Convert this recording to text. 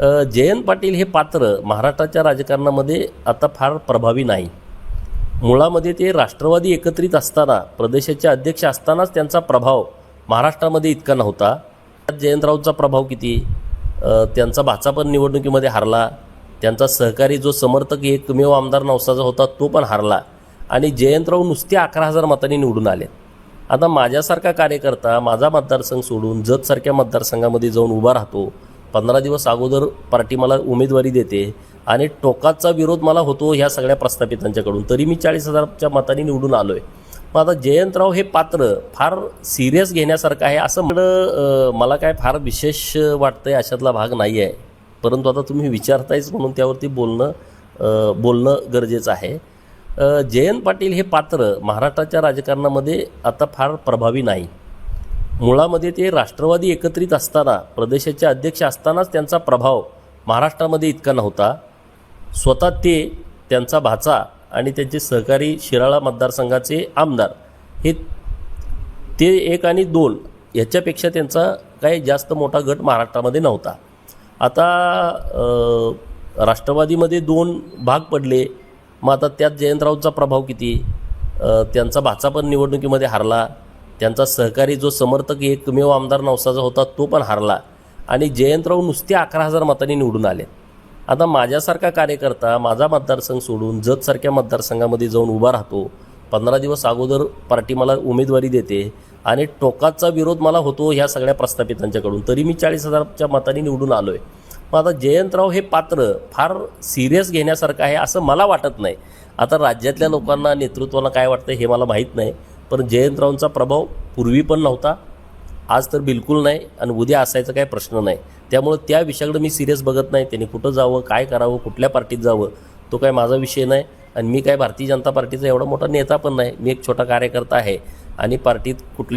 जयंत पाटील हे पात्र महाराष्ट्राच्या राजकारणामध्ये आता फार प्रभावी नाही. मुळामध्ये ते राष्ट्रवादी एकत्रित असताना प्रदेशाचे अध्यक्ष असतानाच त्यांचा प्रभाव महाराष्ट्रामध्ये इतका नव्हता. जयंतरावचा प्रभाव किती? त्यांचा भाचा पण निवडणुकीमध्ये हारला. त्यांचा सहकारी जो समर्थक एकमेव आमदार नवसाचा होता तो पण हारला. आणि जयंतराव नुसते अकरा हजार मतांनी निवडून आले आता माझ्यासारखा कार्यकर्ता माझा मतदारसंघ सोडून जतसारख्या मतदारसंघामध्ये जाऊन उभा राहतो पंधरा दिवस अगोदर पार्टी मला उमेदवारी देते आणि टोकाचा विरोध मला होतो ह्या सगळ्या प्रस्थापितांच्याकडून. तरी मी चाळीस हजारच्या मताने निवडून आलो आहे मग आता जयंतराव हे पात्र फार सिरियस घेण्यासारखं आहे असं म्हणणं मला काय फार विशेष वाटतं आहे अशातला भाग नाही आहे. परंतु आता तुम्ही विचारतायच म्हणून त्यावरती बोलणं बोलणं गरजेचं आहे. जयंत पाटील हे पात्र महाराष्ट्राच्या राजकारणामध्ये आता फार प्रभावी नाही. मुळामध्ये ते राष्ट्रवादी एकत्रित असताना प्रदेशाचे अध्यक्ष असतानाच त्यांचा प्रभाव महाराष्ट्रामध्ये इतका नव्हता. स्वतः ते त्यांचा भाचा आणि त्यांचे सहकारी शिराळा मतदारसंघाचे आमदार. हे ते एक आणि दोन ह्याच्यापेक्षा त्यांचा काही जास्त मोठा गट महाराष्ट्रामध्ये नव्हता. आता राष्ट्रवादीमध्ये दोन भाग पडले. मग आता त्यात जयंतरावचा प्रभाव किती? त्यांचा भाचा पण निवडणुकीमध्ये हारला. त्यांचा सहकारी जो समर्थक एकमेव आमदार नवसाचा होता तो पण हारला. आणि जयंतराव नुसते अकरा हजार मतांनी निवडून आले. आता माझ्यासारखा कार्यकर्ता माझा मतदारसंघ सोडून जतसारख्या मतदारसंघामध्ये जाऊन उभा राहतो पंधरा दिवस अगोदर पार्टी मला उमेदवारी देते आणि टोकाचा विरोध मला होतो ह्या सगळ्या प्रस्थापितांच्याकडून. तरी मी चाळीस हजारच्या मतांनी निवडून आलो आहे मग आता जयंतराव हे पात्र फार सिरियस घेण्यासारखं आहे असं मला वाटत नाही. आता राज्यातल्या लोकांना नेतृत्वाला काय वाटतं हे मला माहीत नाही. पण जयंतरावांचा प्रभाव पूर्वी पण नव्हता आज तर बिलकुल नाही आणि उद्या असायचा काही प्रश्न नाही. त्यामुळं त्या विषयाकडे मी सिरियस बघत नाही. त्यांनी कुठं जावं काय करावं कुठल्या पार्टीत जावं तो काय माझा विषय नाही. आणि मी काय भारतीय जनता पार्टीचा एवढा मोठा नेता पण नाही. मी एक छोटा कार्यकर्ता आहे आणि पार्टीत कुठले